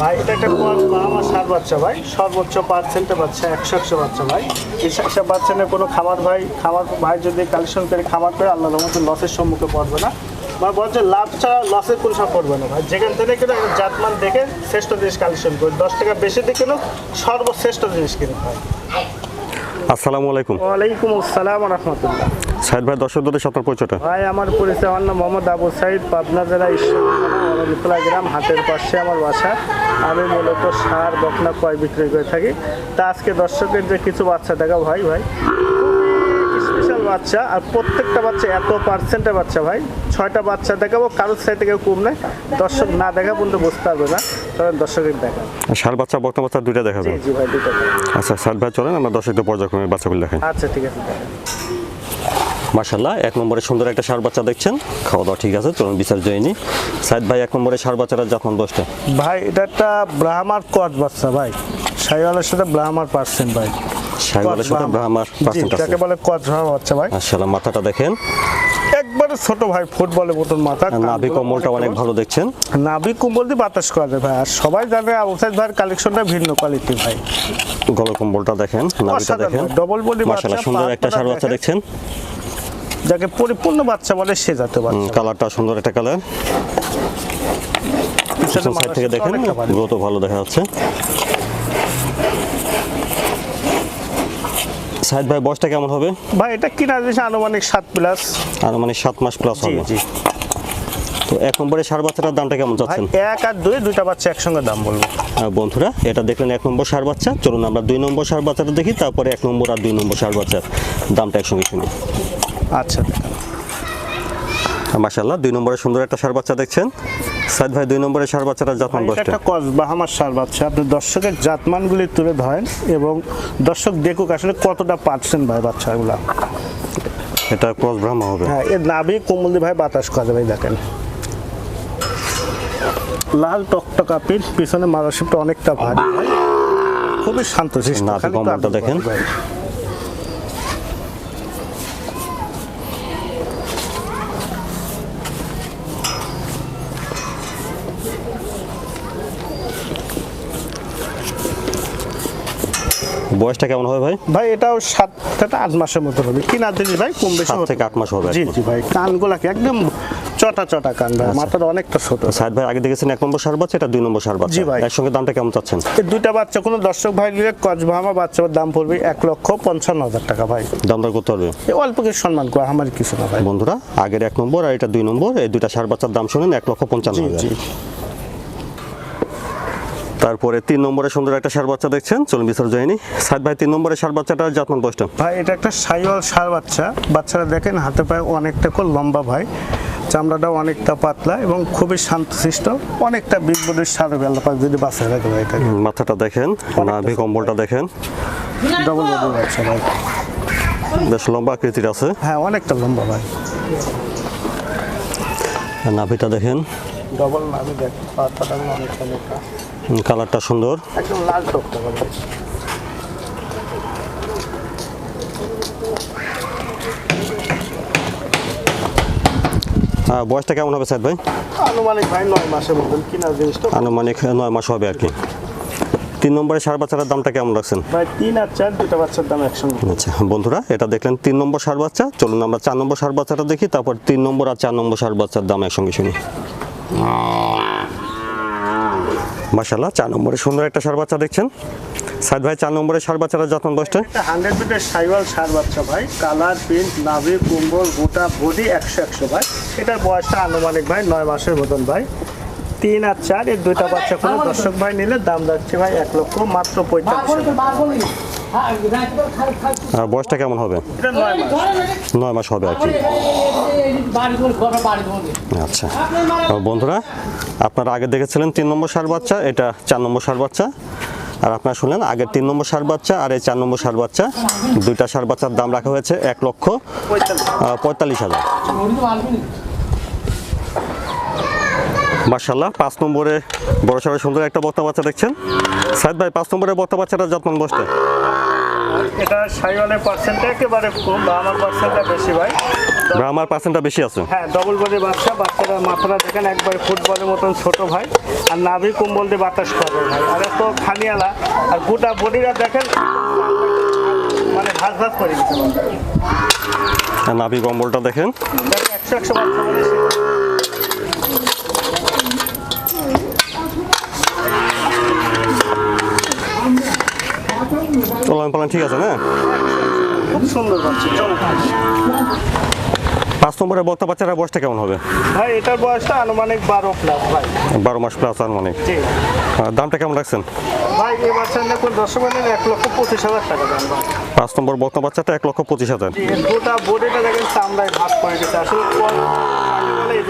ভাই এটা একটা কোয়াল আমার সার বাচ্চা ভাই সর্বোচ্চ পার্সেন্টে বাচ্চা একশো একশো বাচ্চা ভাই। এই সব বাচ্চা নিয়ে কোনো খামার ভাই খামার ভাই যদি কালেকশন করে খামার করে আল্লাহ রহমতে লসের সম্মুখে পড়বে না। আমার বলছে লাভ ছাড়া লসের কোনো সব পড়বে না ভাই। যেখান থেকে কিন্তু একটা জাতমান দেখে শ্রেষ্ঠ জিনিস কালেকশন করি দশ টাকা বেশি দিয়ে কিনো সর্বশ্রেষ্ঠ জিনিস কিনে ভাই। আসসালামু আলাইকুম। ওয়ালাইকুম আসসালাম রহমতুল্লাহ। সাইদ ভাই দর্শকদের সাথে আপনার পরিচয়টা। ভাই আমার পরিচয় আমার নাম মোহাম্মদ আবু সাইদ পাবনা জেলা ঈশ্বরতলা গ্রাম হাটের পাশে আমার বাসা। আমি মূলত সার বকনা কয় বিক্রি করে থাকি। তা আজকে দর্শকের যে কিছু বাচ্চা দেখা ভাই ভাই স্পেশাল বাচ্চা। আর প্রত্যেকটা বাচ্চা এত পার্সেন্টের বাচ্চা ভাই। ছয়টা বাচ্চা দেখাবো কারোর সাইড থেকে কম নেই দর্শক না দেখা পর্যন্ত বুঝতে পারবে না। তবে দর্শকের দেখা সার বাচ্চা বক্তা বাচ্চা দুইটা দেখা জি ভাই দুটো আচ্ছা সাইদ ভাই চলেন আমরা দর্শকদের পর্যায়ক্রমে বাচ্চাগুলো দেখেন আচ্ছা ঠিক আছে দেখেন। মাশাল্লাহ এক নম্বরে সুন্দর একটা সার বাচ্চা দেখছেন। খাওয়া দাওয়া ঠিক আছে চলুন বিচার জয়নি সাইদ ভাই এক নম্বরে সার বাচ্চাটা যখন দশটা ভাই এটা একটা ব্রাহ্মার কট বাচ্চা ভাই। সাইওয়ালের সাথে ব্রাহ্মার পার্সেন্ট ভাই। সাইওয়ালের সাথে ব্রাহ্মার পার্সেন্ট আছে। বলে ভাঙা বাচ্চা ভাই। মাশাল্লাহ মাথাটা দেখেন। একবারে ছোট ভাই ফুটবলের মতন মাথা নাভি কম্বলটা অনেক ভালো দেখছেন। নাভি কম্বল দিয়ে বাতাস করা যায় ভাই। আর সবাই জানে আউটসাইড ভাইয়ের কালেকশনটা ভিন্ন কোয়ালিটি ভাই। গল কম্বলটা দেখেন নাভিটা দেখেন। ডবল বডি মাশাল্লাহ সুন্দর একটা সার বাচ্চা দেখছেন। যাকে পরিপূর্ণ বাচ্চা বলে সে জাতীয় বাচ্চা। কালারটা সুন্দর একটা কালার। সাইড থেকে দেখেন। গ্রোথ ভালো দেখা যাচ্ছে। সাইদ ভাই বয়সটা কেমন হবে? ভাই এটা কিনা দিয়েছে আনুমানিক সাত প্লাস। আর মানে সাত মাস প্লাস হবে। জি। তো এক নম্বরে সার বাচ্চাটার দামটা কেমন ভাই চাচ্ছেন? এক আর দুই দুইটা বাচ্চা একসঙ্গে দাম বলব। বন্ধুরা এটা দেখলেন এক নম্বর সার বাচ্চা। চলুন আমরা দুই নম্বর সার বাচ্চাটা দেখি তারপরে এক নম্বর আর দুই নম্বর সার বাচ্চার দামটা একসঙ্গে শুনি। আচ্ছা দেখেন মাসাল্লাহ দুই নম্বরে সুন্দর একটা সার বাচ্চা দেখছেন। সাইদ ভাই দুই নম্বরে সার বাচ্চাটা যত্ন ভাই, এটা একটা কস বাহামার সার বাচ্চা। আপনি দর্শকের জাতমানগুলি তুলে ধরেন এবং দর্শক দেখুক আসলে কতটা পাচ্ছেন ভাই বাচ্চাগুলা। এটা ক্রস ব্রাহ্মা হবে। হ্যাঁ এর নাভি কোমল দিয়ে ভাই বাতাস করে ভাই দেখেন। লাল টকটকা পিঠ পিছনে মাদারশিপটা অনেকটা ভারী। খুবই শান্ত নাভি আদর দেখেন। বয়সটা কেমন হবে ভাই? ভাই এটাও সাত থেকে আট মাসের মতো হবে। কিনা দিলি ভাই কম বেশি থেকে আট মাস হবে জি। জি ভাই কানগুলাকে একদম চটা চটা কান ভাই মাথাটা অনেকটা ছোট। সাইদ ভাই আগে দেখেছেন এক নম্বর সার বাচ্চা এটা দুই নম্বর সার বাচ্চা। জি ভাই। এর সঙ্গে দামটা কেমন চাচ্ছেন? এই দুইটা বাচ্চা কোনো দর্শক ভাই নিলে কচবাহামা বাচ্চার দাম পড়বে এক লক্ষ পঞ্চান্ন হাজার টাকা ভাই। দাম দর করতে পারবে? এই অল্প কিছু সম্মান করা আমার কিছু না ভাই। বন্ধুরা আগের এক নম্বর আর এটা দুই নম্বর এই দুইটা সার বাচ্চার দাম শুনেন এক লক্ষ পঞ্চান্ন জি হাজার। জি। তারপরে তিন নম্বরে সুন্দর একটা সার বাচ্চা দেখছেন। চলুন বিসর্জন যায়নি সাইদ ভাই তিন নম্বরে সার বাচ্চাটার যত্ন বয়সটা ভাই এটা একটা সাইওয়াল সার বাচ্চা। বাচ্চারা দেখেন হাতে পায়ে অনেকটা করে লম্বা ভাই। চামড়াটাও অনেকটা পাতলা এবং খুবই শান্তশিষ্ট। অনেকটা বিগ বডির সার বেলা যদি বাচ্চা রাখে ভাই এটাকে। মাথাটা দেখেন নাভি কম্বলটা দেখেন। ডবল বডি বাচ্চা ভাই। বেশ লম্বা আকৃতির আছে। হ্যাঁ অনেকটা লম্বা ভাই। নাভিটা দেখেন। ডবল আমি দেখ পাতাটা অনেকটা উম, কালারটা সুন্দর। একদম লাল বয়সটা কেমন হবে সাইদ ভাই? আনুমানিক ভাই নয় মাসের মতন কিনা জিনিসটা আনুমানিক নয় মাস হবে আর কি। তিন নম্বরে সার বাচ্চাটার দামটা কেমন রাখছেন? ভাই তিন আর চার দুটো বাচ্চার দাম একসঙ্গে। আচ্ছা বন্ধুরা এটা দেখলেন তিন নম্বর সার বাচ্চা। চলুন আমরা চার নম্বর সার বাচ্চাটা দেখি তারপর তিন নম্বর আর চার নম্বর সার বাচ্চার দাম একসঙ্গে শুনি। মাসাল্লাহ চার নম্বরে সুন্দর একটা সার বাচ্চা দেখছেন। সাইদ ভাই, চার নম্বরে সার বাচ্চাটা যত্ন দশটা। হান্ড্রেড মিটার সাইওয়াল সার বাচ্চা ভাই। কালার, প্রিন্ট, নাভি, কুম্বল, গোটা বডি একশো একশো ভাই। এটার বয়সটা আনুমানিক ভাই নয় মাসের মতন ভাই। তিন আর চার, এর দুইটা বাচ্চা কোনো দর্শক ভাই নিলে দাম যাচ্ছে ভাই এক লক্ষ মাত্র পঁয়তাল্লিশ। আর বয়সটা কেমন হবে? নয় মাস হবে আর কি। আচ্ছা। বন্ধুরা, আপনারা আগে দেখেছিলেন তিন নম্বর সার বাচ্চা, এটা চার নম্বর সার বাচ্চা। আর আপনারা শুনলেন, আগের তিন নম্বর সার বাচ্চা আর এই চার নম্বর সার বাচ্চা। দুইটা সার বাচ্চার দাম রাখা হয়েছে এক লক্ষ পঁয়তাল্লিশ হাজার। মার্শাল্লাহ পাঁচ নম্বরে বড় সড়ো সুন্দর একটা বক্তা বাচ্চা দেখছেন। সাইদ ভাই, পাঁচ নম্বরে বক্তা বাচ্চাটা যত্ন বসতে। এটা সাইওয়ালের পার্সেন্টটা একেবারে কম বা আমার পার্সেন্টটা বেশি ভাই। ব্রাহ্মার পার্সেন্টটা বেশি আছে? হ্যাঁ ডবল বডি বাচ্চা বাচ্চারা মাথাটা দেখেন একবার ফুটবলের মতন ছোট ভাই আর নাভি কম্বল দিয়ে বাতাস পাবে ভাই। আর এত খানিয়ালা আর গোটা বডিটা দেখেন মানে ভাস ভাস করে দিচ্ছে। নাভি কম্বলটা দেখেন। দেখেন একশো একশো বাচ্চা চলান পালান ঠিক আছে না? খুব সুন্দর বাচ্চা পাঁচ নম্বরের বক্তা বাচ্চারা বয়সটা কেমন হবে? ভাই এটার বয়সটা আনুমানিক বারো প্লাস ভাই। বারো মাস প্লাস আনুমানিক। দামটা কেমন রাখছেন? ভাই এই বাচ্চার দেখুন দর্শক এক লক্ষ পঁচিশ হাজার টাকা দাম পাঁচ নম্বর বক্তা বাচ্চাটা এক লক্ষ পঁচিশ হাজার। গোটা বডিটা দেখেন চামড়ায় ভাগ করে দিতে আসলে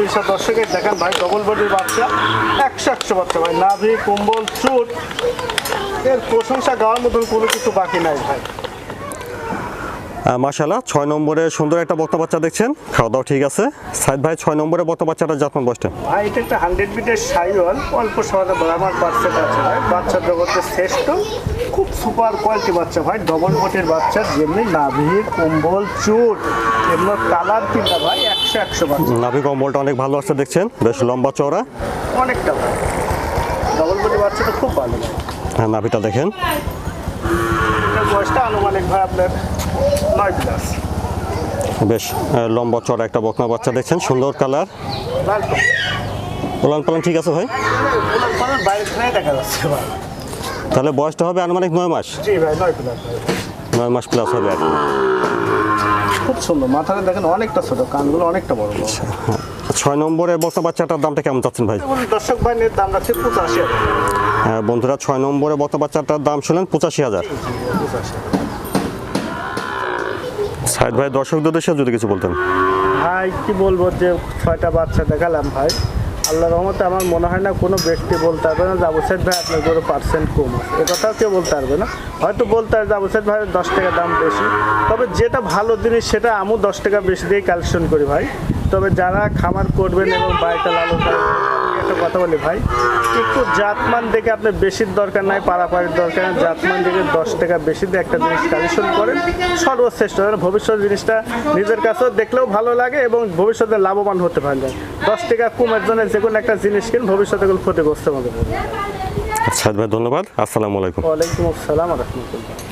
দুইশো দর্শকের দেখেন ভাই ডবল বডির বাচ্চা, একশো একশো বাচ্চা ভাই, নাভি, কম্বল, চুট। এর প্রশংসা গাওয়ার মতন কোনো কিছু বাকি নাই ভাই। মাশাল্লাহ ছয় নম্বরে সুন্দর একটা বক্তা বাচ্চা দেখছেন। খাওয়া দাওয়া ঠিক আছে। সাইদ ভাই ছয় নম্বরে বক্তা বাচ্চাটা যত্ন বয়সটা? ভাই এটা একটা হান্ড্রেড বিটের সাইওয়াল অল্প সময় ব্রাহ্মার পার্সেন্ট আছে ভাই। বাচ্চার জগতের শ্রেষ্ঠ খুব সুপার কোয়ালিটি বাচ্চা ভাই। ডবল বটির বাচ্চা যেমনি নাভি কম্বল চুট এমনি কালার তিনটা ভাই একশো একশো বাচ্চা। নাভি কম্বলটা অনেক ভালো আছে দেখছেন বেশ লম্বা চওড়া। অনেকটা ভাই। ডবল বডি বাচ্চাটা খুব ভালো হ্যাঁ নাভিটা দেখেন। বয়সটা আনুমানিক ভাই আপনার নয় প্লাস বেশ লম্বা চড়া একটা বকনা বাচ্চা দেখছেন সুন্দর কালার। তো। পালান ঠিক আছে ভাই? দেখা যাচ্ছে তাহলে বয়সটা হবে আনুমানিক নয় মাস? নয় ভাই মাস প্লাস হবে আর। খুব সুন্দর মাথাটা দেখেন অনেকটা ছোট কানগুলো অনেকটা বড় বড়। ছয় নম্বরে বকনা বাচ্চাটার দামটা কেমন চাচ্ছেন ভাই? দর্শক ভাইয়ের দাম রাখছে পঁচাশি হ্যাঁ, বন্ধুরা, ছয় নম্বরে বকনা বাচ্চাটার দাম শুনলেন পঁচাশি হাজার। সাইদ ভাই, দর্শকদের দেশে যদি কিছু বলতেন। ভাই, কি বলব যে ছয়টা বাচ্চা দেখালাম ভাই। আল্লাহ রহমতে আমার মনে হয় না কোনো ব্যক্তি বলতে পারবে না আবু ভাই আপনার গরু পার্সেন্ট কম আছে। এ কথাও কেউ বলতে পারবে না। হয়তো বলতে যে আবু ভাইয়ের দশ টাকা দাম বেশি। তবে যেটা ভালো জিনিস, সেটা আমিও দশ টাকা বেশি দিয়ে কালেকশন করি ভাই। তবে যারা খামার করবেন এবং বাড়িটা লালন একটা কথা বলি ভাই একটু জাতমান দেখে আপনার বেশির দরকার নাই পাড়াপাড়ির দরকার নাই জাতমান দেখে দশ টাকা বেশি দিয়ে একটা জিনিস কালেকশন করেন। সর্বশ্রেষ্ঠ কারণ ভবিষ্যৎ জিনিসটা নিজের কাছেও দেখলেও ভালো লাগে এবং ভবিষ্যতে লাভবান হতে পারবেন দশ টাকা কমের জন্য যে কোনো একটা জিনিস কিন ভবিষ্যতে ক্ষতিগ্রস্ত সাইদ ভাই ধন্যবাদ। আসসালামু আলাইকুম। ওয়ালাইকুম আসসালাম রহমতুল্লাহ।